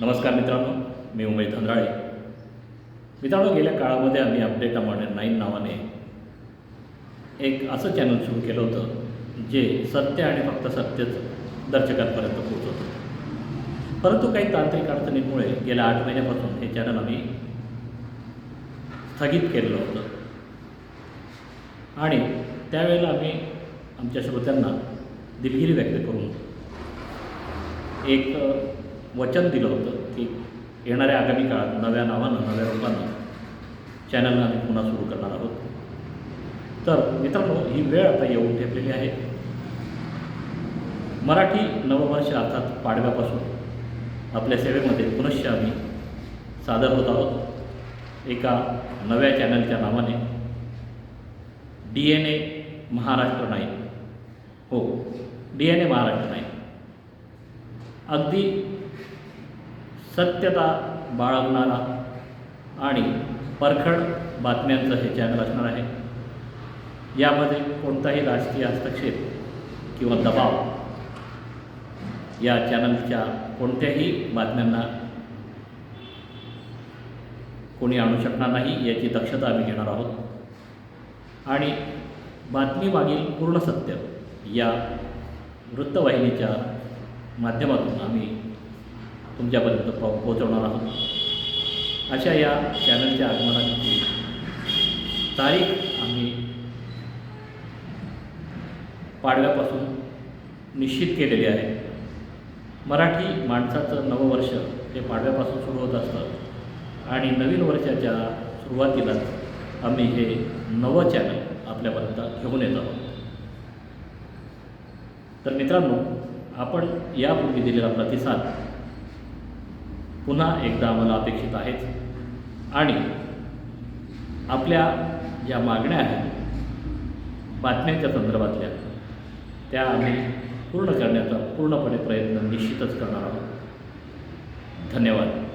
नमस्कार मित्रांनो मी उमेश धनराळे. मित्रांनो गेल्या काळामध्ये आम्ही अपडेट अमाउंट नाईन नावाने एक असं चॅनल सुरू केलं होतं जे सत्य आणि फक्त सत्यच दर्शकांपर्यंत पोहोचवतं. परंतु काही तांत्रिक अडचणींमुळे गेल्या आठ महिन्यापासून हे चॅनल आम्ही स्थगित केलेलं होतं. आणि त्यावेळेला आम्ही आमच्या श्रोत्यांना दिलगिरी व्यक्त करून एक वचन दिलं होतं की येणाऱ्या आगामी काळात नव्या नावानं नव्या रूपानं चॅनलनं आम्ही पुन्हा सुरू करणार आहोत. तर मित्रांनो ही वेळ आता येऊन ठेपलेली आहे. मराठी नववर्ष अर्थात पाडव्यापासून आपल्या सेवेमध्ये पुनश्च आम्ही सादर होत आहोत. एका नव्या चॅनलच्या नावाने डी एन ए महाराष्ट्र नाही हो डी एन ए महाराष्ट्र नाही अगदी सत्यता बाळगणारा आणि परखड बातम्यांचं हे चॅनल असणार आहे. यामध्ये कोणताही राजकीय हस्तक्षेप किंवा दबाव या चॅनलच्या कोणत्याही बातम्यांना कोणी आणू शकणार नाही याची दक्षता आम्ही घेणार आहोत. आणि बातमीमागील पूर्ण सत्य या वृत्तवाहिनीच्या माध्यमातून आम्ही तुमच्यापर्यंत पो पोहोचवणार आहोत. अशा या चॅनलच्या आगमनाची तारीख आम्ही पाडव्यापासून निश्चित केलेली आहे. मराठी माणसाचं नववर्ष हे पाडव्यापासून सुरू होत असतं. आणि नवीन वर्षाच्या सुरुवातीलाच आम्ही हे नवं चॅनल आपल्यापर्यंत घेऊन येत आहोत. तर मित्रांनो आपण यापूर्वी दिलेला प्रतिसाद पुन्हा एकदा आम्हाला अपेक्षित आहेच आणि आपल्या ज्या मागण्या आहेत बातम्यांच्या संदर्भातल्या त्या आम्ही पूर्ण करण्याचा पूर्णपणे प्रयत्न निश्चितच करणार आहोत. धन्यवाद.